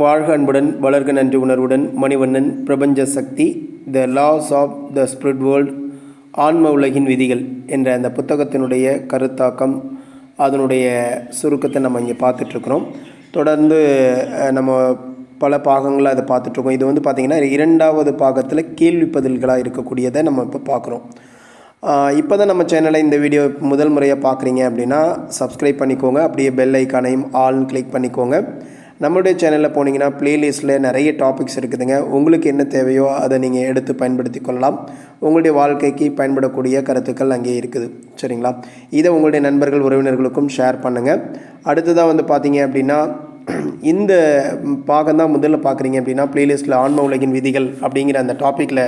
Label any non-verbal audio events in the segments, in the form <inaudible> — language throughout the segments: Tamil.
வாழ்க அன்புடன் வளர்க நன்றி உணர்வுடன் மணிவண்ணன் பிரபஞ்ச சக்தி the laws of the spirit world ஆன்ம உலகின் விதிகள் என்ற அந்த புத்தகத்தினுடைய கருத்தாக்கம் அதனுடைய சுருக்கத்தை நம்ம இங்கே பார்த்துட்ருக்குறோம். தொடர்ந்து நம்ம பல பாகங்களை அதை பார்த்துட்ருக்கோம். இது வந்து பார்த்திங்கன்னா இரண்டாவது பாகத்தில் கேள்வி பதில்களாக இருக்கக்கூடியதை நம்ம இப்போ பார்க்குறோம். இப்போ தான் நம்ம சேனலை இந்த வீடியோ முதல் முறையாக பார்க்குறீங்க அப்படின்னா சப்ஸ்கிரைப் பண்ணிக்கோங்க. அப்படியே பெல் ஐக்கானையும் ஆல் கிளிக் பண்ணிக்கோங்க. நம்மளுடைய சேனலில் போனீங்கன்னா ப்ளேலிஸ்ட்டில் நிறைய டாபிக்ஸ் இருக்குதுங்க. உங்களுக்கு என்ன தேவையோ அதை நீங்கள் எடுத்து பயன்படுத்தி கொள்ளலாம். உங்களுடைய வாழ்க்கைக்கு பயன்படக்கூடிய கருத்துக்கள் அங்கே இருக்குது. சரிங்களா? இதை உங்களுடைய நண்பர்கள் உறவினர்களுக்கும் ஷேர் பண்ணுங்கள் அடுத்ததாக வந்து பார்த்தீங்க அப்படின்னா <clears throat> இந்த பாகம் தான் முதல்ல பார்க்குறீங்க அப்படின்னா ப்ளேலிஸ்ட்டில் ஆன்ம உலகின் விதிகள் அப்படிங்கிற அந்த டாப்பிக்கில்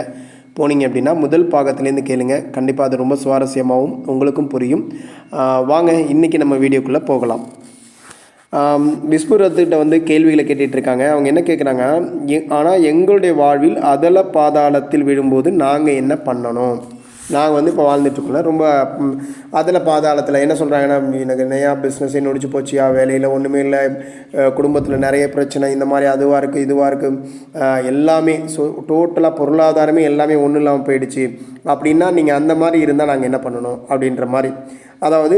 போனீங்க அப்படின்னா முதல் பாகத்துலேருந்து கேளுங்க. கண்டிப்பாக அது ரொம்ப சுவாரஸ்யமாகவும் உங்களுக்கும் புரியும். வாங்க இன்றைக்கி நம்ம வீடியோக்குள்ளே போகலாம். விஸ்புரத்துக்கிட்ட வந்து கேள்விகளை கேட்டுட்ருக்காங்க. அவங்க என்ன கேட்குறாங்க ஆனால் எங்களுடைய வாழ்வில் அதல பாதாளத்தில் விழும்போது நாங்கள் என்ன பண்ணணும்? நாங்கள் வந்து இப்போ வாழ்ந்துட்டுருக்கோம்ல. ரொம்ப அதில் பாதாளத்தில் என்ன சொல்கிறாங்கன்னா எனக்கு நிறையா பிஸ்னஸே நொடிச்சு போச்சியா வேலையில் ஒன்றுமே இல்லை குடும்பத்தில் நிறைய பிரச்சனை இந்த மாதிரி அதுவாக இருக்குது இதுவாக இருக்குது எல்லாமே ஸோ டோட்டலாக பொருளாதாரமே எல்லாமே ஒன்றும் இல்லாமல் போயிடுச்சு. அப்படின்னா நீங்கள் அந்த மாதிரி இருந்தால் நாங்கள் என்ன பண்ணணும் அப்படின்ற மாதிரி. அதாவது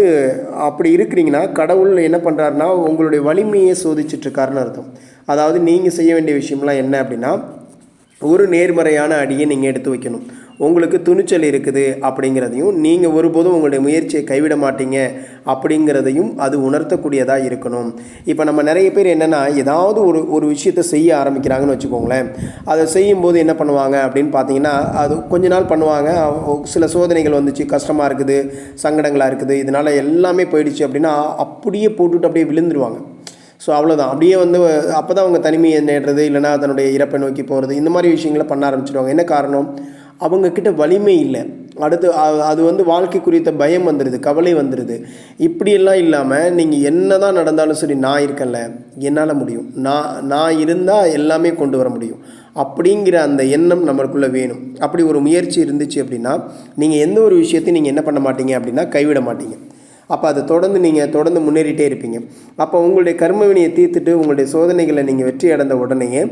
அப்படி இருக்கிறீங்கன்னா கடவுள் என்ன பண்ணுறாருன்னா உங்களுடைய வலிமையை சோதிச்சிட்ருக்காருன்னு அர்த்தம். அதாவது நீங்கள் செய்ய வேண்டிய விஷயம்லாம் என்ன அப்படின்னா ஒரு நேர்மறையான அடியை நீங்கள் எடுத்து வைக்கணும். உங்களுக்கு துணிச்சல் இருக்குது அப்படிங்கிறதையும் நீங்கள் ஒருபோதும் உங்களுடைய முயற்சியை கைவிட மாட்டீங்க அப்படிங்கிறதையும் அது உணர்த்தக்கூடியதாக இருக்கணும். இப்போ நம்ம நிறைய பேர் என்னென்னா ஏதாவது ஒரு ஒரு விஷயத்தை செய்ய ஆரம்பிக்கிறாங்கன்னு வச்சுக்கோங்களேன். அதை செய்யும்போது என்ன பண்ணுவாங்க அப்படின்னு பார்த்தீங்கன்னா அது கொஞ்ச நாள் பண்ணுவாங்க. சில சோதனைகள் வந்துச்சு கஷ்டமாக இருக்குது சங்கடங்களாக இருக்குது இதனால் எல்லாமே போயிடுச்சு அப்படின்னா அப்படியே போட்டுட்டு அப்படியே விழுந்துருவாங்க. ஸோ அவ்வளோதான் அப்படியே வந்து அப்போ தான் அவங்க தனிமையை நேடுறது இல்லைனா தன்னுடைய இறப்பை நோக்கி போகிறது இந்த மாதிரி விஷயங்களை பண்ண ஆரம்பிச்சிடுவாங்க என்ன காரணம்? அவங்கக்கிட்ட வலிமை இல்லை. அடுத்து அது வந்து வாழ்க்கை குறித்த பயம் வந்துடுது கவலை வந்துடுது இப்படியெல்லாம் இல்லாமல் நீங்கள் என்ன தான் நடந்தாலும் சரி நான் இருக்கல என்னால் முடியும். நான் நான் இருந்தால் எல்லாமே கொண்டு வர முடியும். அப்படிங்கிற அந்த எண்ணம் நம்மளுக்குள்ளே வேணும். அப்படி ஒரு முயற்சி இருந்துச்சு அப்படின்னா நீங்கள் எந்த ஒரு விஷயத்தையும் நீங்கள் என்ன பண்ண மாட்டீங்க அப்படின்னா கைவிட மாட்டீங்க. அப்போ அது தொடர்ந்து நீங்கள் தொடர்ந்து முன்னேறிட்டே இருப்பீங்க. அப்போ உங்களுடைய கர்மவினையை தீர்த்துட்டு உங்களுடைய சோதனைகளை நீங்கள் வெற்றி அடைந்த உடனேயே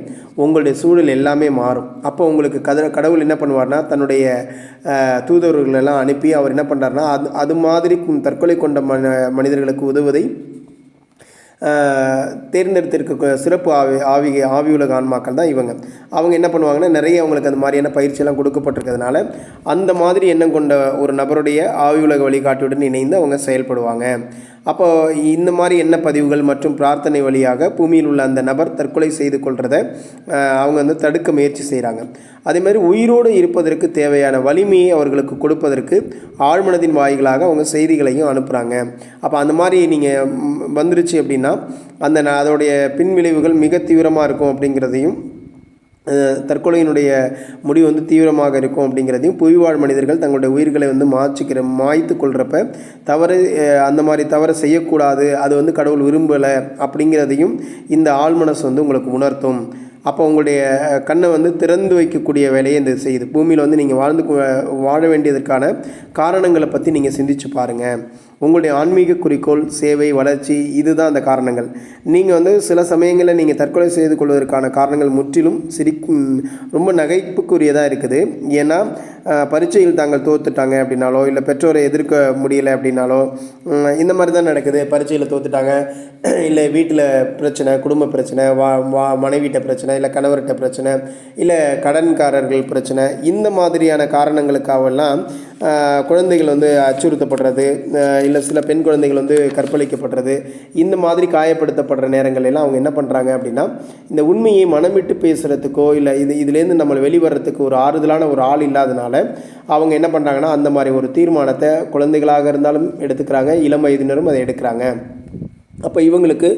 உங்களுடைய சூழல் எல்லாமே மாறும். அப்போ உங்களுக்கு கத கடவுள் என்ன பண்ணுவார்னா தன்னுடைய தூதுவர்களெல்லாம் அனுப்பி அவர் என்ன பண்ணுறாருனா அது அது மாதிரி தற்கொலை கொண்ட மன மனிதர்களுக்கு உதவுவதை தேர்ந்தெடுத்திருக்க சிறப்பு ஆவி ஆவி ஆவியுலக ஆன்மாக்கள் தான் இவங்க. அவங்க என்ன பண்ணுவாங்கன்னா நிறைய அவங்களுக்கு அந்த மாதிரியான பயிற்சியெல்லாம் கொடுக்கப்பட்டிருக்கிறதுனால அந்த மாதிரி எண்ணம் கொண்ட ஒரு நபருடைய ஆவியுலக வழிகாட்டியுடன் இணைந்து அவங்க செயல்படுவாங்க. அப்போ இந்த மாதிரி எண்ண பதிவுகள் மற்றும் பிரார்த்தனை வழியாக பூமியில் உள்ள அந்த நபர் தற்கொலை செய்து கொள்கிறத அவங்க வந்து தடுக்க முயற்சி செய்கிறாங்க அதே மாதிரி உயிரோடு இருப்பதற்கு தேவையான வலிமையை அவர்களுக்கு கொடுப்பதற்கு ஆழ்மனதின் வாயிலாக அவங்க செய்திகளையும் அனுப்புகிறாங்க அப்போ அந்த மாதிரி நீங்கள் வந்துருச்சு அப்படின்னா அந்த ந- அதோடைய பின்விளைவுகள் மிக தீவிரமாக இருக்கும் அப்படிங்கிறதையும் தற்கொலையினுடைய முடிவு வந்து தீவிரமாக இருக்கும் அப்படிங்கிறதையும் புவிவாழ் மனிதர்கள் தங்களுடைய உயிர்களை வந்து மாய்ச்சிக்கிற மாய்த்து கொள்கிறப்ப தவறு அந்த மாதிரி தவறை செய்யக்கூடாது அது வந்து கடவுள் விரும்பலை அப்படிங்கிறதையும் இந்த ஆழ்மனசு வந்து உங்களுக்கு உணர்த்தும். அப்போ உங்களுடைய கண்ணை வந்து திறந்து வைக்கக்கூடிய வேலையை இந்த செய்யுது பூமியில் வந்து நீங்கள் வாழ்ந்து வாழ வேண்டியதற்கான காரணங்களை பற்றி நீங்கள் சிந்திச்சு பாருங்கள் உங்களுடைய ஆன்மீக குறிக்கோள் சேவை வளர்ச்சி இதுதான் அந்த காரணங்கள். நீங்கள் வந்து சில சமயங்களில் நீங்கள் தற்கொலை செய்து கொள்வதற்கான காரணங்கள் முற்றிலும் சிரி ரொம்ப நகைப்புக்குரியதாக இருக்குது. ஏன்னா பரீட்சையில் தாங்கள் தோத்துட்டாங்க அப்படின்னாலோ இல்லை பெற்றோரை எதிர்க்க முடியலை அப்படின்னாலோ இந்த மாதிரி தான் நடக்குது. பரீட்சையில் தோத்துட்டாங்க. இல்லை வீட்டில் பிரச்சனை குடும்ப பிரச்சனை வா வா மனைவிட்ட பிரச்சனை இல்லை கணவர்கிட்ட பிரச்சனை இல்லை கடன்காரர்கள் பிரச்சனை இந்த மாதிரியான காரணங்களுக்காகலாம் குழந்தைகள் வந்து அச்சுறுத்தப்படுறது இல்லை சில பெண் குழந்தைகள் வந்து கற்பழிக்கப்படுறது இந்த மாதிரி காயப்படுத்தப்படுற நேரங்கள் எல்லாம் அவங்க என்ன பண்ணுறாங்க அப்படின்னா இந்த உண்மையை மனம் விட்டு பேசுகிறதுக்கோ இல்லை இது இதுலேருந்து நம்மளை வெளிவரத்துக்கு ஒரு ஆறுதலான ஒரு ஆள் இல்லாதனால அவங்க என்ன பண்ணுறாங்கன்னா அந்த மாதிரி ஒரு தீர்மானத்தை குழந்தைகளாக இருந்தாலும் எடுத்துக்கிறாங்க இளம் வயதினரும் அதை எடுக்கிறாங்க. அப்போ இவங்களுக்கு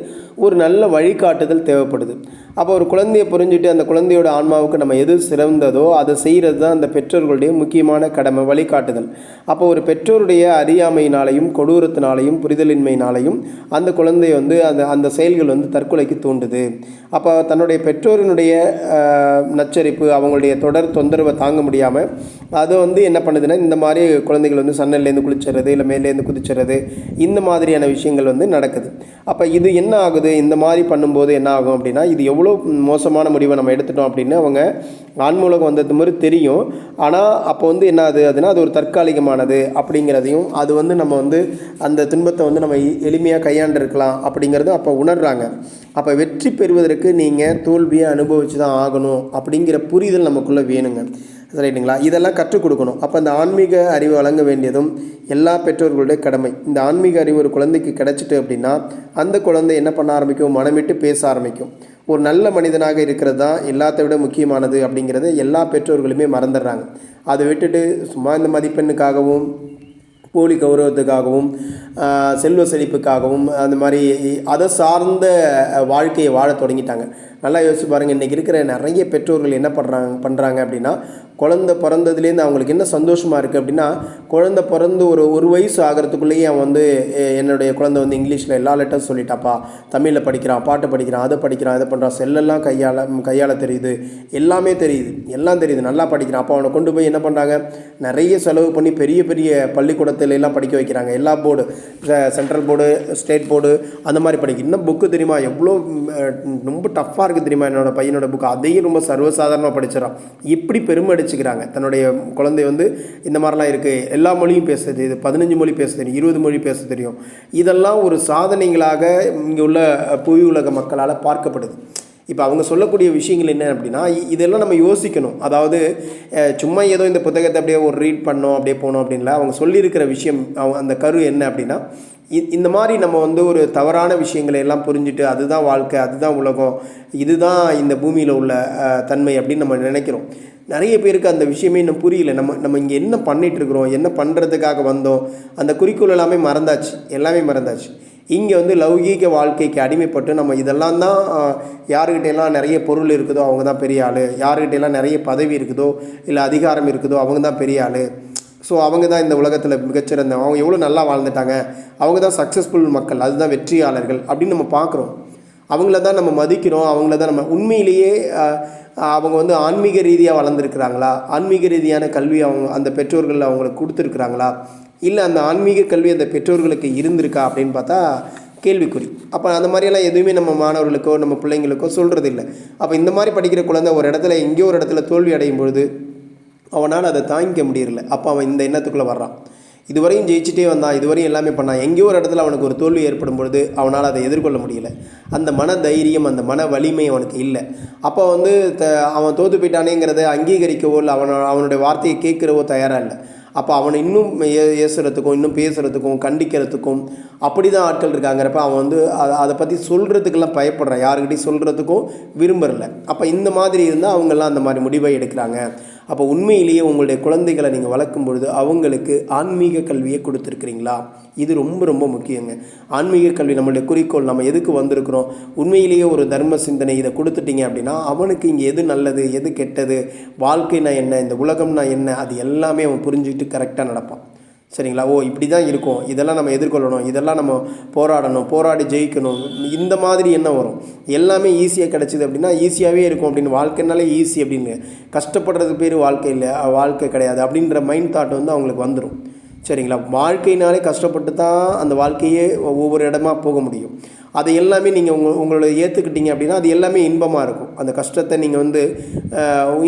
ஒரு நல்ல வழிகாட்டுதல் தேவைப்படுது. அப்போ ஒரு குழந்தையை புரிஞ்சுட்டு அந்த குழந்தையோட ஆன்மாவுக்கு நம்ம எது சிறந்ததோ அதை செய்கிறது தான் அந்த பெற்றோர்களுடைய முக்கியமான கடமை வழிகாட்டுதல். அப்போ ஒரு பெற்றோருடைய அறியாமையினாலையும் கொடூரத்தினாலையும் புரிதலின்மையினாலையும் அந்த குழந்தை வந்து அந்த அந்த செயல்கள் வந்து தற்கொலைக்கு தூண்டுது. அப்போ தன்னுடைய பெற்றோரினுடைய நச்சரிப்பு அவங்களுடைய தொடர் தொந்தரவை தாங்க முடியாமல் அது வந்து என்ன பண்ணுதுன்னா இந்த மாதிரி குழந்தைகள் வந்து சன்னல்லேருந்து குளிச்சுறது இல்லை மேலேருந்து குதிச்சுறது இந்த மாதிரியான விஷயங்கள் வந்து நடக்குது. அப்போ இது என்ன ஆகுது? ஆகுது இந்த மாதிரி பண்ணும்போது என்ன ஆகும் அப்படின்னா இது எவ்வளோ மோசமான முடிவை நம்ம எடுத்துட்டோம் அப்படின்னு அவங்க ஆன்மூலகம் வந்தது மாதிரி தெரியும். ஆனால் அப்போ வந்து என்ன ஆகுது அதுனா அது ஒரு தற்காலிகமானது அப்படிங்கிறதையும் அது வந்து நம்ம வந்து அந்த துன்பத்தை வந்து நம்ம எளிமையாக கையாண்டிருக்கலாம் அப்படிங்கிறதும் அப்போ உணர்கிறாங்க அப்போ வெற்றி பெறுவதற்கு நீங்கள் தோல்வியை அனுபவித்து தான் ஆகணும் அப்படிங்கிற புரிதல் நமக்குள்ளே வேணுங்க. ரைட்டுங்களா இதெல்லாம் கற்றுக் கொடுக்கணும். அப்போ அந்த ஆன்மீக அறிவு வழங்க வேண்டியதும் எல்லா பெற்றோர்களுடைய கடமை. இந்த ஆன்மீக அறிவு ஒரு குழந்தைக்கு கிடைச்சிட்டு அப்படின்னா அந்த குழந்தை என்ன பண்ண ஆரம்பிக்கும்? மனமிட்டு பேச ஆரம்பிக்கும். ஒரு நல்ல மனிதனாக இருக்கிறது தான் எல்லாத்தை விட முக்கியமானது அப்படிங்கிறத எல்லா பெற்றோர்களுமே மறந்துடுறாங்க. அதை விட்டுட்டு சும்மா இந்த மதிப்பெண்ணுக்காகவும் போலி கௌரவத்துக்காகவும் செல்வ செழிப்புக்காகவும் அந்த மாதிரி அதை சார்ந்த வாழ்க்கையை வாழ தொடங்கிட்டாங்க. நல்லா யோசிச்சு பாருங்கள் இன்றைக்கி இருக்கிற நிறைய பெற்றோர்கள் என்ன பண்ணுறாங்க பண்ணுறாங்க அப்படின்னா குழந்தை பிறந்ததுலேருந்து அவங்களுக்கு என்ன சந்தோஷமாக இருக்குது அப்படின்னா குழந்தை பிறந்து ஒரு ஒரு வயசு ஆகிறதுக்குள்ளேயே அவன் வந்து என்னுடைய குழந்தை வந்து இங்கிலீஷில் எல்லா லெட்டர்ஸ் சொல்லிட்டாப்பா. தமிழில் படிக்கிறான் பாட்டு படிக்கிறான் அதை படிக்கிறான் இதை பண்ணுறான் செல்லெல்லாம் கையால் கையால் தெரியுது. எல்லாமே தெரியுது. எல்லாம் தெரியுது. நல்லா படிக்கிறான். அப்போ அவனை கொண்டு போய் என்ன பண்ணுறாங்க நிறைய செலவு பண்ணி பெரிய பெரிய பள்ளிக்கூடத்துல எல்லாம் படிக்க வைக்கிறாங்க. எல்லா board central board state board அந்த மாதிரி படிக்க. இன்னும் புக்கு தெரியுமா? எவ்வளோ ரொம்ப டஃப்பாக இருக்குது தெரியுமா என்னோடய பையனோட புக்கு அதையும் ரொம்ப சர்வசாதாரணமாக படிச்சிடறான். இப்படி பெருமை வச்சுக்கிறாங்க. தன்னுடைய குழந்தை வந்து இந்த மாதிரிலாம் இருக்குது எல்லா மொழியும் பேச தெரியுது பதினஞ்சு மொழி பேச தெரியும். இருபது மொழி பேச தெரியும். இதெல்லாம் ஒரு சாதனைகளாக இங்கே உள்ள புவி உலக மக்களால் பார்க்கப்படுது. இப்போ அவங்க சொல்லக்கூடிய விஷயங்கள் என்ன அப்படின்னா இதெல்லாம் நம்ம யோசிக்கணும். அதாவது சும்மா ஏதோ இந்த புத்தகத்தை அப்படியே ஒரு ரீட் பண்ணோம் அப்படியே போனோம் அப்படின்ல அவங்க சொல்லியிருக்கிற விஷயம் அவங்க அந்த கரு என்ன அப்படின்னா இ- இந்த மாதிரி நம்ம வந்து ஒரு தவறான விஷயங்களை எல்லாம் புரிஞ்சுட்டு அதுதான் வாழ்க்கை அதுதான் உலகம் இதுதான் இந்த பூமியில் உள்ள தன்மை அப்படின்னு நம்ம நினைக்கிறோம். நிறைய பேருக்கு அந்த விஷயமே இன்னும் புரியல. நம்ம நம்ம இங்கே என்ன பண்ணிகிட்ருக்குறோம் என்ன பண்ணுறதுக்காக வந்தோம்? அந்த குறிக்கோள் எல்லாமே மறந்தாச்சு. எல்லாமே மறந்தாச்சு. இங்கே வந்து லௌகீக வாழ்க்கைக்கு அடிமைப்பட்டு நம்ம இதெல்லாம் தான் ஆஹ், எல்லாம் நிறைய பொருள் இருக்குதோ அவங்க தான் பெரிய ஆள். யாருக்கிட்டெல்லாம் நிறைய பதவி இருக்குதோ இல்லை அதிகாரம் இருக்குதோ அவங்க தான் பெரிய ஆள். ஸோ அவங்க தான் இந்த உலகத்தில் மிகச்சிறந்த அவங்க எவ்வளோ நல்லா வாழ்ந்துட்டாங்க அவங்க தான் சக்ஸஸ்ஃபுல் மக்கள் அதுதான் வெற்றியாளர்கள் அப்படின்னு நம்ம பார்க்குறோம். அவங்கள தான் நம்ம மதிக்கிறோம். அவங்கள தான் நம்ம உண்மையிலேயே அவங்க வந்து ஆன்மீக ரீதியாக வளர்ந்துருக்குறாங்களா? ஆன்மீக ரீதியான கல்வி அவங்க அந்த பெற்றோர்கள் அவங்களுக்கு கொடுத்துருக்குறாங்களா? இல்லை அந்த ஆன்மீக கல்வி அந்த பெற்றோர்களுக்கு இருந்திருக்கா அப்படின்னு பார்த்தா கேள்விக்குறி. அப்போ அந்த மாதிரியெல்லாம் எதுவுமே நம்ம மாணவர்களுக்கோ நம்ம பிள்ளைங்களுக்கோ சொல்கிறது இல்லை அப்போ இந்த மாதிரி படிக்கிற குழந்தை ஒரு இடத்துல எங்கேயோ ஒரு இடத்துல தோல்வி அடையும் பொழுது அவனால் அதை தாங்கிக்க முடியல அப்போ அவன் இந்த எண்ணத்துக்குள்ளே வர்றான். இதுவரையும் ஜெயிச்சிட்டே வந்தான் இதுவரையும் எல்லாமே பண்ணான் எங்கேயோ ஒரு இடத்துல அவனுக்கு ஒரு தோல்வி ஏற்படும் பொழுது அவனால் அதை எதிர்கொள்ள முடியல. அந்த மன தைரியம் அந்த மன வலிமை அவனுக்கு இல்லை. அப்போ வந்து த அவன் தோற்று போயிட்டானேங்கிறத அங்கீகரிக்கவோ இல்லை அவன் அவனுடைய வார்த்தையை கேட்குறவோ தயாராக இல்லை. அப்போ அவனை இன்னும் ஏசுறதுக்கும் இன்னும் பேசுகிறதுக்கும் கண்டிக்கிறதுக்கும் அப்படி தான் ஆட்கள் இருக்காங்கிறப்ப அவன் வந்து அதை அதை பற்றி சொல்கிறதுக்கெல்லாம் பயப்படுறான். யாருக்கிட்டையும் சொல்கிறதுக்கும் விரும்புறல அப்போ இந்த மாதிரி இருந்தால் அவங்கெல்லாம் அந்த மாதிரி முடிவை எடுக்கிறாங்க. அப்போ உண்மையிலேயே உங்களுடைய குழந்தைகளை நீங்கள் வளர்க்கும் பொழுது அவங்களுக்கு ஆன்மீக கல்வியை கொடுத்துருக்குறீங்களா? இது ரொம்ப ரொம்ப முக்கியங்க. ஆன்மீக கல்வி நம்மளுடைய குறிக்கோள் நம்ம எதுக்கு வந்திருக்கிறோம்? உண்மையிலேயே ஒரு தர்ம சிந்தனை இதை கொடுத்துட்டீங்க அப்படின்னா அவனுக்கு இங்கே எது நல்லது எது கெட்டது வாழ்க்கைனா என்ன இந்த உலகம்னா என்ன அது எல்லாமே அவன் புரிஞ்சுக்கிட்டு கரெக்டாக நடப்பான். சரிங்களா? ஓ இப்படி தான் இருக்கும். இதெல்லாம் நம்ம எதிர்கொள்ளணும். இதெல்லாம் நம்ம போராடணும். போராடி ஜெயிக்கணும். இந்த மாதிரி என்ன வரும். எல்லாமே ஈஸியாக கிடச்சிது அப்படின்னா ஈஸியாகவே இருக்கும் அப்படின்னு. வாழ்க்கைனாலே ஈஸி அப்படின்னு. கஷ்டப்படுறது பேர் வாழ்க்கை இல்லை. வாழ்க்கை கிடையாது. அப்படின்ற மைண்ட் தாட் வந்து அவங்களுக்கு வந்துடும் சரிங்களா? வாழ்க்கையினாலே கஷ்டப்பட்டு தான் அந்த வாழ்க்கையே ஒவ்வொரு இடமா போக முடியும். அதை எல்லாமே நீங்கள் உங்கள் உங்களோட ஏற்றுக்கிட்டீங்க அப்படின்னா அது எல்லாமே இன்பமாக இருக்கும். அந்த கஷ்டத்தை நீங்கள் வந்து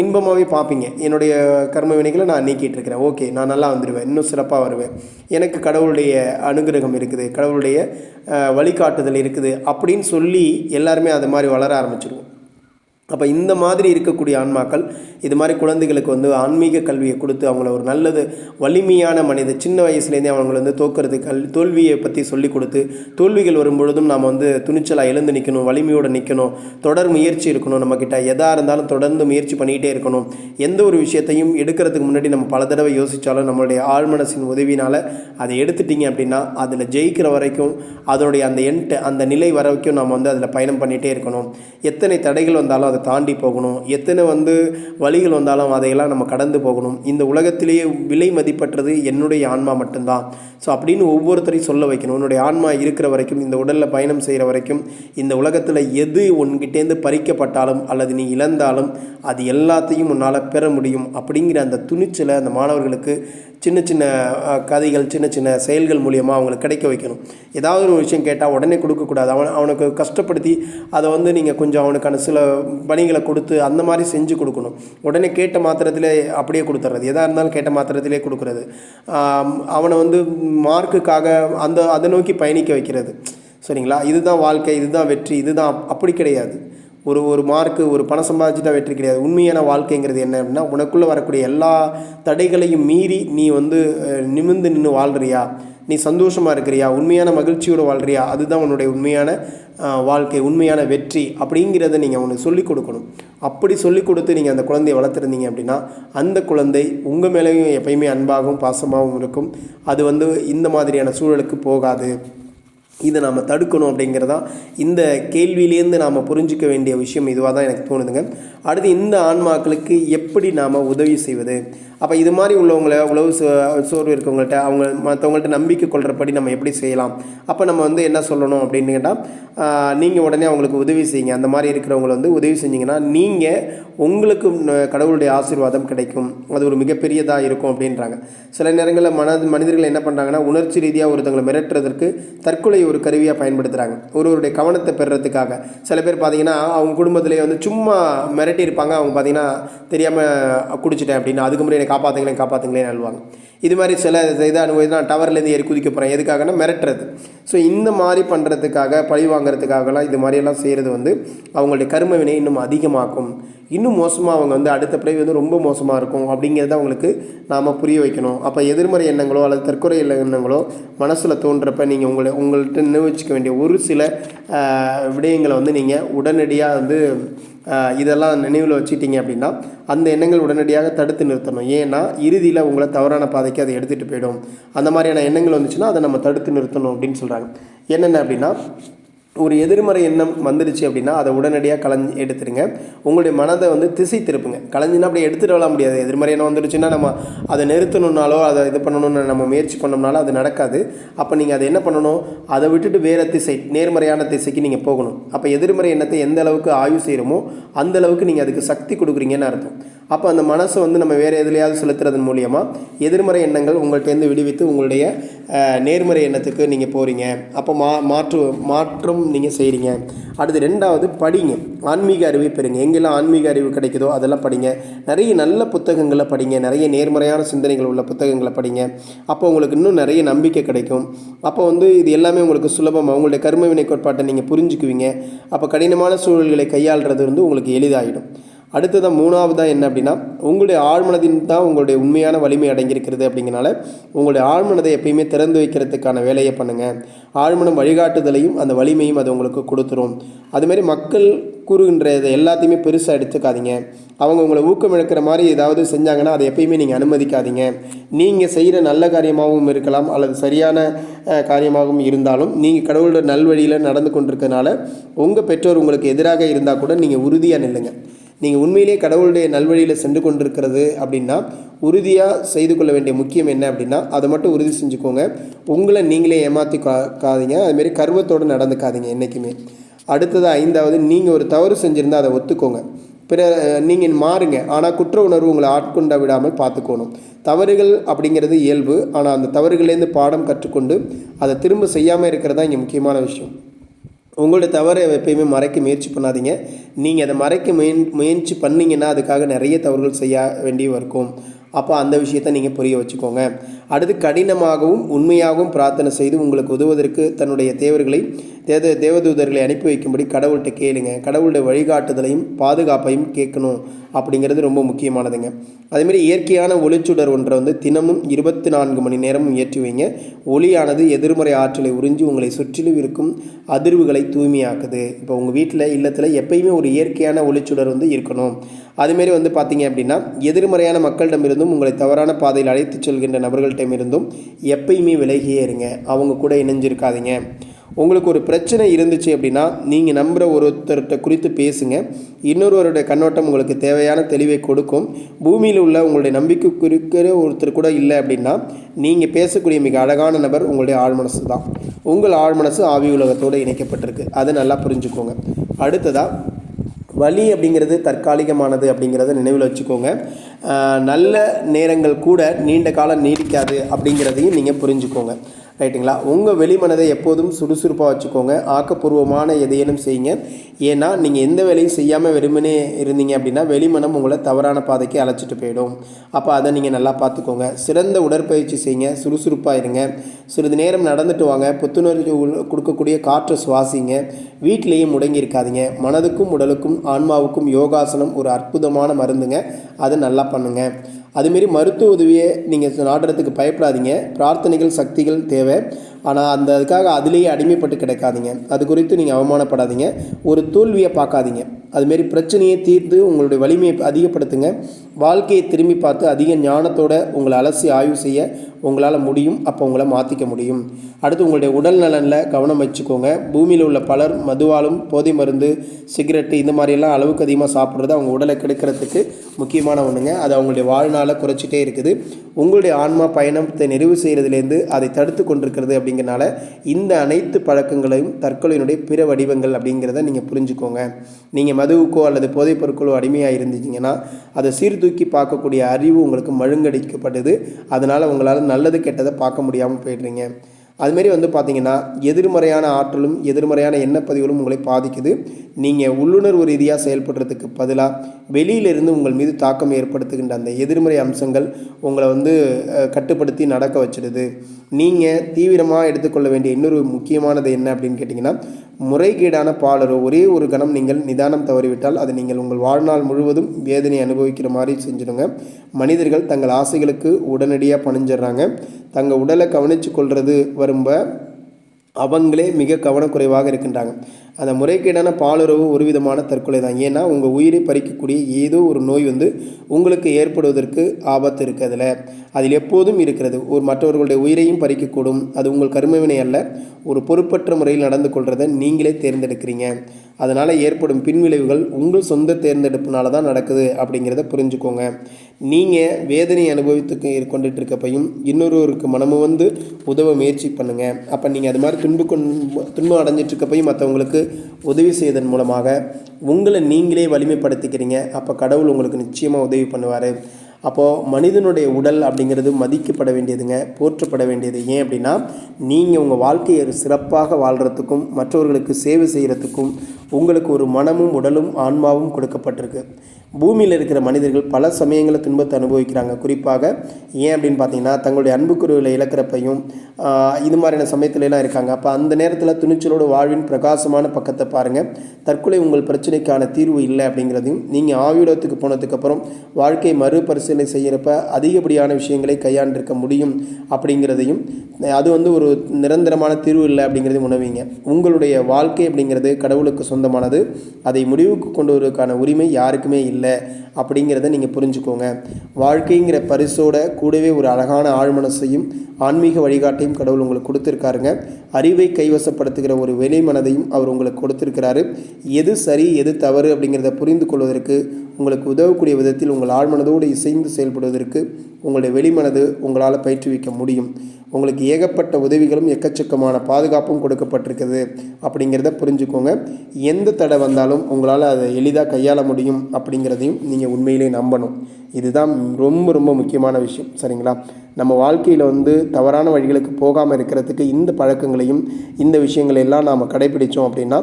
இன்பமாகவே பார்ப்பீங்க என்னுடைய கர்ம வினைகளை நான் நீக்கிட்டு இருக்கிறேன். ஓகே நான் நல்லா வந்துடுவேன் இன்னும் சிறப்பாக வருவேன். எனக்கு கடவுளுடைய அனுகிரகம் இருக்குது. கடவுளுடைய வழிகாட்டுதல் இருக்குது. அப்படின்னு சொல்லி எல்லாருமே அது மாதிரி வளர ஆரம்பிச்சிடுவோம் அப்போ இந்த மாதிரி இருக்கக்கூடிய ஆன்மாக்கள் இது மாதிரி குழந்தைகளுக்கு வந்து ஆன்மீக கல்வியை கொடுத்து அவங்கள ஒரு நல்லது வலிமையான மனித சின்ன வயசுலேருந்தே அவங்களை வந்து தோக்கிறது கல் தோல்வியை பற்றி சொல்லி கொடுத்து தோல்விகள் வரும்பொழுதும் நாம் வந்து துணிச்சலாக எழுந்து நிற்கணும் வலிமையோடு நிற்கணும் தொடர் முயற்சி இருக்கணும் நம்மக்கிட்ட எதாக இருந்தாலும் தொடர்ந்து முயற்சி பண்ணிக்கிட்டே இருக்கணும். எந்த ஒரு விஷயத்தையும் எடுக்கிறதுக்கு முன்னாடி நம்ம பல தடவை யோசித்தாலும் நம்மளுடைய ஆழ்மனசின் உதவினால் அதை எடுத்துட்டீங்க அப்படின்னா அதில் ஜெயிக்கிற வரைக்கும் அதனுடைய அந்த எண்ட் அந்த நிலை வரைக்கும் நம்ம வந்து அதில் பயணம் பண்ணிகிட்டே இருக்கணும். எத்தனை தடைகள் வந்தாலும் அதை தாண்டி போகணும். எத்தனை வந்து வழிகள் வந்தாலும் அதையெல்லாம் நம்ம கடந்து போகணும். இந்த உலகத்திலேயே விலை மதிப்பற்றது என்னுடைய ஆன்மா மட்டும்தான். ஸோ அப்படின்னு ஒவ்வொருத்தரையும் சொல்ல வைக்கணும். உன்னுடைய ஆன்மா இருக்கிற வரைக்கும் இந்த உடலில் பயணம் செய்கிற வரைக்கும் இந்த உலகத்தில் எது உன்கிட்டேருந்து பறிக்கப்பட்டாலும் அல்லது நீ இழந்தாலும் அது எல்லாத்தையும் உன்னால் பெற முடியும். அப்படிங்கிற அந்த துணிச்சலை அந்த மாணவர்களுக்கு சின்ன சின்ன கதைகள் சின்ன சின்ன செயல்கள் மூலியமாக அவங்களுக்கு கிடைக்க வைக்கணும். ஏதாவது ஒரு விஷயம் கேட்டால் உடனே கொடுக்கக்கூடாது. அவன் அவனுக்கு கஷ்டப்படுத்தி அதை வந்து நீங்கள் கொஞ்சம் அவனுக்கான சில பணிகளை கொடுத்து அந்த மாதிரி செஞ்சு கொடுக்கணும். உடனே கேட்ட மாத்திரத்திலே அப்படியே கொடுத்துட்றது எதாக இருந்தாலும் கேட்ட மாத்திரத்திலே கொடுக்குறது. அவனை வந்து மார்க்குக்காக அந்த அதை நோக்கி பயணிக்க வைக்கிறது. சரிங்களா? இதுதான் வாழ்க்கை இதுதான் வெற்றி இதுதான் அப்படி கிடையாது. ஒரு ஒரு மார்க்கு ஒரு பணம் சம்பாதிச்சுட்டா வெற்றி கிடையாது. உண்மையான வாழ்க்கைங்கிறது என்ன அப்படின்னா உனக்குள்ளே வரக்கூடிய எல்லா தடைகளையும் மீறி நீ வந்து நிமிந்து நிமிர்ந்து நின்று வாழ்றியா? நீ சந்தோஷமாக இருக்கிறியா? உண்மையான மகிழ்ச்சியோடு வாழ்கிறியா அதுதான் உன்னுடைய உண்மையான வாழ்க்கை உண்மையான வெற்றி அப்படிங்கிறத நீங்கள் அவனுக்கு சொல்லிக் கொடுக்கணும். அப்படி சொல்லிக் கொடுத்து நீங்கள் அந்த குழந்தையை வளர்த்துருந்தீங்க அப்படின்னா அந்த குழந்தை உங்கள் மேலேயும் எப்பயுமே அன்பாகவும் பாசமாகவும் இருக்கும். அது வந்து இந்த மாதிரியான சூழலுக்கு போகாது. இதை நாம் தடுக்கணும் அப்படிங்கிறதா இந்த கேள்வியிலேருந்து நாம் புரிஞ்சிக்க வேண்டிய விஷயம் இதுவாக தான் எனக்கு தோணுதுங்க. அடுத்து இந்த ஆன்மாக்களுக்கு எப்படி நாம் உதவி செய்வது? அப்போ இது மாதிரி உள்ளவங்களை உழவு சோ- சோர்வு இருக்கவங்கள்ட்ட அவங்க மற்றவங்கள்ட்ட நம்பிக்கை கொள்கிறபடி நம்ம எப்படி செய்யலாம்? அப்போ நம்ம வந்து என்ன சொல்லணும் அப்படின்னு கேட்டால் நீங்கள் உடனே அவங்களுக்கு உதவி செய்யுங்க. அந்த மாதிரி இருக்கிறவங்கள வந்து உதவி செஞ்சிங்கன்னா நீங்கள் உங்களுக்கு கடவுளுடைய ஆசீர்வாதம் கிடைக்கும். அது ஒரு மிகப்பெரியதாக இருக்கும் அப்படின்றாங்க. சில நேரங்களில் மன மனிதர்கள் என்ன பண்ணுறாங்கன்னா உணர்ச்சி ரீதியாக ஒருத்தங்களை மிரட்டுறதற்கு தற்கொலை ஒரு கருவியாக பயன்படுத்துகிறாங்க ஒருவருடைய கவனத்தை பெறுறதுக்காக. சில பேர் பார்த்தீங்கன்னா அவங்க குடும்பத்திலே வந்து சும்மா மிரட்டி இருப்பாங்க. அவங்க பார்த்தீங்கன்னா தெரியாமல் குடிச்சிட்டேன் அப்படின்னு அதுக்கு முன்னாடி என்னை காப்பாற்றுங்களேன் காப்பாற்றுங்களேன் அழுவாங்க. இது மாதிரி சில இதை அனுபவித்து நான் டவர்லேருந்து ஏறி குதிக்க போகிறேன் எதுக்காகனா மிரட்டுறது. ஸோ இந்த மாதிரி பண்ணுறதுக்காக பழி வாங்குறதுக்காகலாம் இது மாதிரியெல்லாம் செய்கிறது வந்து அவங்களுடைய கர்ம வினை இன்னும் அதிகமாக்கும். இன்னும் மோசமாக அவங்க வந்து அடுத்த பிறவி வந்து ரொம்ப மோசமாக இருக்கும் அப்படிங்கிறத அவங்களுக்கு நாம் புரிய வைக்கணும். அப்போ எதிர்மறை எண்ணங்களோ அல்லது தற்கொலை எண்ணங்களோ மனசில் தோன்றப்ப நீங்கள் உங்களை உங்கள்கிட்ட நினைவச்சுக்க வேண்டிய ஒரு சில விடயங்களை வந்து நீங்கள் உடனடியாக வந்து இதெல்லாம் நினைவில் வச்சுட்டீங்க அப்படின்னா அந்த எண்ணங்கள் உடனடியாக தடுத்து நிறுத்தணும். ஏன்னா இறுதியில் உங்களை தவறான பாதைக்கு அதை எடுத்துகிட்டு போயிடும். அந்த மாதிரியான எண்ணங்கள் வந்துச்சுன்னா அதை நம்ம தடுத்து நிறுத்தணும் அப்படின்னு சொல்கிறாங்க என்னென்ன அப்படின்னா ஒரு எதிர்மறை எண்ணம் வந்துடுச்சு அப்படின்னா அதை உடனடியாக கலஞ்சி எடுத்துருங்க உங்களுடைய மனதை வந்து திசை திருப்புங்க. கலைஞ்சினா அப்படி எடுத்துகிட்டு வரலாம் முடியாது. எதிர்மறை எண்ணம் வந்துடுச்சுன்னா நம்ம அதை நிறுத்தணுன்னாலோ அதை இது பண்ணணும்னு நம்ம முயற்சி பண்ணோம்னாலும் அது நடக்காது. அப்போ நீங்கள் அதை என்ன பண்ணணும்? அதை விட்டுட்டு வேறு திசை நேர்மறையான திசைக்கு நீங்கள் போகணும். அப்போ எதிர்மறை எண்ணத்தை எந்த அளவுக்கு ஆய்வு செய்கிறோமோ அந்த அளவுக்கு நீங்கள் அதுக்கு சக்தி கொடுக்குறீங்கன்னு அர்த்தம். அப்போ அந்த மனசை வந்து நம்ம வேறு எதுலையாவது செலுத்துறதன் மூலியமாக எதிர்மறை எண்ணங்கள் உங்கள்கிட்டேருந்து விடுவித்து உங்களுடைய நேர்மறை எண்ணத்துக்கு நீங்கள் போகிறீங்க அப்போ மா மாற்று மாற்றம் நீங்கள் செய்கிறீங்க அடுத்து ரெண்டாவது படிங்க. ஆன்மீக அறிவை பெறுங்க. எங்கெல்லாம் ஆன்மீக அறிவு கிடைக்குதோ அதெல்லாம் படிங்க. நிறைய நல்ல புத்தகங்களை படிங்க. நிறைய நேர்மறையான சிந்தனைகள் உள்ள புத்தகங்களை படிங்க. அப்போ உங்களுக்கு இன்னும் நிறைய நம்பிக்கை கிடைக்கும். அப்போ வந்து இது எல்லாமே உங்களுக்கு சுலபமாக உங்களுடைய கர்மவினை கோட்பாட்டை நீங்கள் புரிஞ்சுக்குவீங்க. அப்போ கடினமான சூழல்களை கையாளுறது வந்து உங்களுக்கு எளிதாகிடும் அடுத்ததான் மூணாவதாக என்ன அப்படின்னா உங்களுடைய ஆழ்மனதின் தான் உங்களுடைய உண்மையான வலிமை அடங்கியிருக்கிறது அப்படிங்கிறனால உங்களுடைய ஆழ்மனதை எப்பயுமே திறந்து வைக்கிறதுக்கான வேலையை பண்ணுங்கள் ஆழ்மனம் வழிகாட்டுதலையும் அந்த வலிமையும் அது உங்களுக்கு கொடுத்துரும். அதுமாரி மக்கள் கூறுகின்ற இதை எல்லாத்தையுமே பெருசாக எடுத்துக்காதீங்க. அவங்க உங்களை ஊக்கம் இழக்கிற மாதிரி ஏதாவது செஞ்சாங்கன்னா அதை எப்பயுமே நீங்கள் அனுமதிக்காதீங்க. நீங்கள் செய்கிற நல்ல காரியமாகவும் இருக்கலாம் அல்லது சரியான காரியமாகவும் இருந்தாலும் நீங்கள் கடவுளோட நல்வழியில் நடந்து கொண்டிருக்கனால உங்கள் பெற்றோர் உங்களுக்கு எதிராக இருந்தால் கூட நீங்கள் உறுதியாக நில்லுங்கள் நீங்கள் உண்மையிலே கடவுளுடைய நல்வழியில் சென்று கொண்டிருக்கிறது அப்படின்னா உறுதியாக செய்து கொள்ள வேண்டிய முக்கியம் என்ன அப்படின்னா அதை மட்டும் உறுதி செஞ்சுக்கோங்க. உங்களை நீங்களே ஏமாற்றி காதீங்க அதுமாரி கர்வத்தோடு நடந்துக்காதீங்க என்றைக்குமே அடுத்தது ஐந்தாவது நீங்கள் ஒரு தவறு செஞ்சுருந்தால் அதை ஒத்துக்கோங்க. பிற நீங்கள் மாறுங்க. ஆனால் குற்ற உணர்வு உங்களை ஆட்கொண்ட விடாமல் பார்த்துக்கணும். தவறுகள் அப்படிங்கிறது இயல்பு. ஆனால் அந்த தவறுகள்லேருந்து பாடம் கற்றுக்கொண்டு அதை திரும்ப செய்யாமல் இருக்கிறது தான் இங்கே முக்கியமான விஷயம். உங்களோட தவறை எப்பயுமே மறைக்க முயற்சி பண்ணாதீங்க. நீங்கள் அதை மறைக்க முயன் முயற்சி பண்ணீங்கன்னா அதுக்காக நிறைய தவறுகள் செய்ய வேண்டி இருக்கும். அப்போ அந்த விஷயத்தை நீங்கள் புரிய வச்சுக்கோங்க. அடுத்து கடினமாகவும் உண்மையாகவும் பிரார்த்தனை செய்து உங்களுக்கு உதவுவதற்கு தன்னுடைய தேவர்களை தேவ தேவதூதர்களை அனுப்பி வைக்கும்படி கடவுள்கிட்ட கேளுங்க. கடவுளுடைய வழிகாட்டுதலையும் பாதுகாப்பையும் கேட்கணும். அப்படிங்கிறது ரொம்ப முக்கியமானதுங்க. அதேமாரி இயற்கையான ஒளிச்சுடர் ஒன்றை வந்து தினமும் இருபத்தி நான்கு மணி நேரமும் ஏற்றி வைங்க. ஒளியானது எதிர்மறை ஆற்றலை உறிஞ்சி உங்களை சுற்றிலும் இருக்கும் அதிர்வுகளை தூய்மையாக்குது. இப்போ உங்கள் வீட்டில் இல்லத்தில் எப்பயுமே ஒரு இயற்கையான ஒளிச்சுடர் வந்து இருக்கணும். அதுமாரி வந்து பார்த்தீங்க அப்படின்னா எதிர்மறையான மக்களிடமிருந்தும் உங்களை தவறான பாதையில் அழைத்துச் செல்கின்ற நபர்கள்டமிருந்தும் எப்பயுமே விலகியே இருங்க. அவங்க கூட இணைஞ்சிருக்காதீங்க. உங்களுக்கு ஒரு பிரச்சனை இருந்துச்சு அப்படின்னா நீங்கள் நம்புகிற ஒருத்தர்கிட்ட குறித்து பேசுங்க. இன்னொருவருடைய கண்ணோட்டம் உங்களுக்கு தேவையான தெளிவை கொடுக்கும். பூமியில் உள்ள உங்களுடைய நம்பிக்கை குறிக்கிற ஒருத்தர் கூட இல்லை அப்படின்னா நீங்கள் பேசக்கூடிய மிக அழகான நபர் உங்களுடைய ஆழ்மனசு தான். உங்கள் ஆழ்மனசு ஆவி உலகத்தோடு இணைக்கப்பட்டிருக்கு. அதை நல்லா புரிஞ்சுக்கோங்க. அடுத்ததாக வலி அப்படிங்கிறது தற்காலிகமானது அப்படிங்கிறத நினைவில் வச்சுக்கோங்க. நல்ல நேரங்கள் கூட நீண்ட காலம் நீடிக்காது அப்படிங்கிறதையும் நீங்கள் புரிஞ்சுக்கோங்க. ரைட்டுங்களா உங்கள் வெளிமனதை எப்போதும் சுறுசுறுப்பாக வச்சுக்கோங்க. ஆக்கப்பூர்வமான எதையேனும் செய்யுங்க. ஏன்னா நீங்கள் எந்த வேலையும் செய்யாமல் வெறுமனே இருந்தீங்க அப்படின்னா வெளிமனம் உங்களை தவறான பாதைக்கு அழைச்சிட்டு போயிடும். அப்போ அதை நீங்கள் நல்லா பார்த்துக்கோங்க. சிறந்த உடற்பயிற்சி செய்யுங்க. சுறுசுறுப்பாக இருங்க. சிறிது நேரம் நடந்துட்டு வாங்க. புத்துணர்ச்சி கொடுக்கக்கூடிய காற்றை சுவாசிங்க. வீட்டிலேயே முடங்கி இருக்காதீங்க. மனதுக்கும் உடலுக்கும் ஆன்மாவுக்கும் யோகாசனம் ஒரு அற்புதமான மருந்துங்க. அதை நல்லா பண்ணுங்கள் அதுமாரி மருத்துவ உதவியை நீங்கள் நாடுறதுக்கு பயப்படாதீங்க. பிரார்த்தனைகள் சக்திகள் தேவை. ஆனால் அந்த அதுக்காக அதுலேயே அடிமைப்பட்டு கிடைக்காதீங்க. அது குறித்து நீங்கள் அவமானப்படாதீங்க. ஒரு தோல்வியை பார்க்காதீங்க. அதுமாரி பிரச்சனையை தீர்த்து உங்களுடைய வலிமையை அதிகப்படுத்துங்க. வாழ்க்கையை திரும்பி பார்த்து அதிக ஞானத்தோட உங்களை அலசி ஆய்வு செய்ய உங்களால் முடியும். அப்போ உங்களை மாற்றிக்க முடியும். அடுத்து உங்களுடைய உடல் நலனில் கவனம் வச்சுக்கோங்க. பூமியில் உள்ள பலர் மதுவாலும் போதை மருந்து சிகரெட்டு இந்த மாதிரியெல்லாம் அளவுக்கு அதிகமாக சாப்பிட்றது அவங்க உடலை கெடுக்கிறதுக்கு முக்கியமான ஒன்றுங்க அது அவங்களுடைய வாழ்நாளை குறைச்சிட்டே இருக்குது. உங்களுடைய ஆன்மா பயணத்தை நிறைவு செய்கிறதுலேருந்து அதை தடுத்து கொண்டிருக்கிறது அப்படிங்கிறனால இந்த அனைத்து பழக்கங்களையும் தற்கொலையினுடைய பிற வடிவங்கள் அப்படிங்கிறத நீங்கள் புரிஞ்சுக்கோங்க. நீங்கள் மதுவுக்கோ அல்லது போதைப் பொருட்களோ அடிமையாக இருந்தீங்கன்னா அதை சீர்தூக்கி பார்க்கக்கூடிய அறிவு உங்களுக்கு மழுங்கடிக்கப்படுது அதனால் உங்களால் நல்லது கெட்டதை பார்க்க முடியாமல் போயிடுறீங்க. அதுமாரி வந்து பார்த்தீங்கன்னா எதிர்மறையான ஆற்றலும் எதிர்மறையான எண்ணப்பதிவுகளும் உங்களை பாதிக்குது. நீங்கள் உள்ளுணர்வு ரீதியாக செயல்படுறதுக்கு பதிலாக வெளியிலிருந்து உங்கள் மீது தாக்கம் ஏற்படுத்துகின்ற அந்த எதிர்மறை அம்சங்கள் உங்களை வந்து கட்டுப்படுத்தி நடக்க வச்சிடுது. நீங்கள் தீவிரமாக எடுத்துக்கொள்ள வேண்டிய இன்னொரு முக்கியமானது என்ன அப்படின்னு கேட்டிங்கன்னா முறைகேடான பாலரோ ஒரே ஒரு கணம் நீங்கள் நிதானம் தவறிவிட்டால் அது நீங்கள் உங்கள் வாழ்நாள் முழுவதும் வேதனை அனுபவிக்கிற மாதிரி செஞ்சிடுங்க. மனிதர்கள் தங்கள் ஆசைகளுக்கு உடனடியாக பணிஞ்சிடுறாங்க. தங்கள் உடலை கவனித்து கொள்வது வரும்ப அவங்களே மிக கவனக்குறைவாக இருக்கின்றாங்க. அந்த முறைகேடான பாலுறவு ஒரு விதமான தற்கொலை தான். ஏன்னா உங்கள் உயிரை பறிக்கக்கூடிய ஏதோ ஒரு நோய் வந்து உங்களுக்கு ஏற்படுவதற்கு ஆபத்து இருக்குது அதில் அதில் எப்போதும் இருக்கிறது ஒரு மற்றவர்களுடைய உயிரையும் பறிக்கக்கூடும். அது உங்கள் கருமவினை அல்ல ஒரு பொறுப்பற்ற முறையில் நடந்து கொள்கிறத நீங்களே தேர்ந்தெடுக்கிறீங்க. அதனால் ஏற்படும் பின்விளைவுகள் உங்கள் சொந்த தேர்ந்தெடுப்புனால தான் நடக்குது அப்படிங்கிறத புரிஞ்சுக்கோங்க. நீங்கள் வேதனை அனுபவித்து கொண்டுட்டு இருக்கப்பையும் இன்னொருவருக்கு மனமும் வந்து உதவ முயற்சி பண்ணுங்கள் அப்போ நீங்கள் அது மாதிரி துன்பு கொண் துன்பம் அடைஞ்சிட்டு இருக்கப்பையும் மற்றவங்களுக்கு உதவி செய்வதன் மூலமாக உங்களை நீங்களே வலிமைப்படுத்திக்கிறீங்க. அப்போ கடவுள் உங்களுக்கு நிச்சயமாக உதவி பண்ணுவார். அப்போது மனிதனுடைய உடல் அப்படிங்கிறது மதிக்கப்பட வேண்டியதுங்க போற்றப்பட வேண்டியது. ஏன் அப்படின்னா நீங்கள் உங்கள் வாழ்க்கையை ஒரு சிறப்பாக வாழ்கிறதுக்கும் மற்றவர்களுக்கு சேவை செய்கிறதுக்கும் உங்களுக்கு ஒரு மனமும் உடலும் ஆன்மாவும் கொடுக்கப்பட்டிருக்கு. பூமியில் இருக்கிற மனிதர்கள் பல சமயங்களில் துன்பத்தை அனுபவிக்கிறாங்க. குறிப்பாக ஏன் அப்படின்னு பார்த்தீங்கன்னா தங்களுடைய அன்புக்குருவில் இழக்கிறப்பையும் இது மாதிரியான சமயத்திலலாம் இருக்காங்க. அப்போ அந்த நேரத்தில் துணிச்சலோட வாழ்வின் பிரகாசமான பக்கத்தை பாருங்கள் தற்கொலை உங்கள் பிரச்சனைக்கான தீர்வு இல்லை அப்படிங்கிறதையும் நீங்கள் ஆவிடத்துக்கு போனதுக்கப்புறம் வாழ்க்கை மறுபரிசீலனை செய்கிறப்ப அதிகப்படியான விஷயங்களை கையாண்டிருக்க முடியும் அப்படிங்கிறதையும் அது வந்து ஒரு நிரந்தரமான தீர்வு இல்லை அப்படிங்கிறதையும் உணவீங்க உங்களுடைய வாழ்க்கை அப்படிங்கிறது கடவுளுக்கு சொந்தமானது. அதை முடிவுக்கு கொண்டு வருவதற்கான உரிமை யாருக்குமே இல்லை. அப்படிங்கிறத நீங்கள் புரிஞ்சுக்கோங்க. வாழ்க்கைங்கிற பரிசோட கூடவே ஒரு அழகான ஆழ்மனசையும் ஆன்மீக வழிகாட்டையும் கடவுள் உங்களுக்கு கொடுத்துருக்காருங்க. அறிவை கைவசப்படுத்துகிற ஒரு வெளி மனதையும் அவர் உங்களுக்கு கொடுத்துருக்கிறாரு. எது சரி எது தவறு அப்படிங்கிறத புரிந்து கொள்வதற்கு உங்களுக்கு உதவக்கூடிய விதத்தில் உங்கள் ஆழ்மனதோடு இசைந்து செயல்படுவதற்கு உங்களுடைய வெளிமனது உங்களால் பயிற்றுவிக்க முடியும். உங்களுக்கு ஏகப்பட்ட உதவிகளும் எக்கச்சக்கமான பாதுகாப்பும் கொடுக்கப்பட்டிருக்குது அப்படிங்கிறத புரிஞ்சுக்கோங்க. எந்த தடை வந்தாலும் உங்களால் அதை எளிதாக கையாள முடியும் அப்படிங்கிறதையும் நீங்கள் உண்மையிலே நம்பணும். இதுதான் ரொம்ப ரொம்ப முக்கியமான விஷயம். சரிங்களா? நம்ம வாழ்க்கையில் வந்து தவறான வழிகளுக்கு போகாமல் இருக்கிறதுக்கு இந்த பழக்கங்களையும் இந்த விஷயங்களை எல்லாம் நாம் கடைபிடித்தோம் அப்படின்னா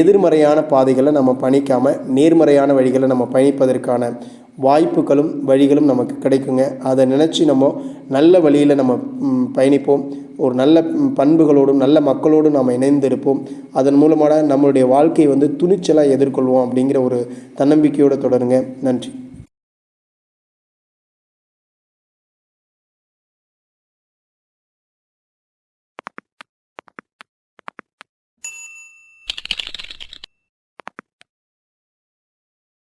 எதிர்மறையான பாதைகளை நம்ம பணிக்காமல் நேர்மறையான வழிகளை நம்ம பயணிப்பதற்கான வாய்ப்புகளும் வழிகளும் நமக்கு கிடைக்குங்க. அதை நினச்சி நம்ம நல்ல வழியில் நம்ம பயணிப்போம். ஒரு நல்ல பண்புகளோடும் நல்ல மக்களோடும் நாம் இணைந்திருப்போம். அதன் மூலமாக நம்மளுடைய வாழ்க்கையை வந்து துணிச்சலாக எதிர்கொள்வோம் அப்படிங்கிற ஒரு தன்னம்பிக்கையோடு தொடருங்க. நன்றி.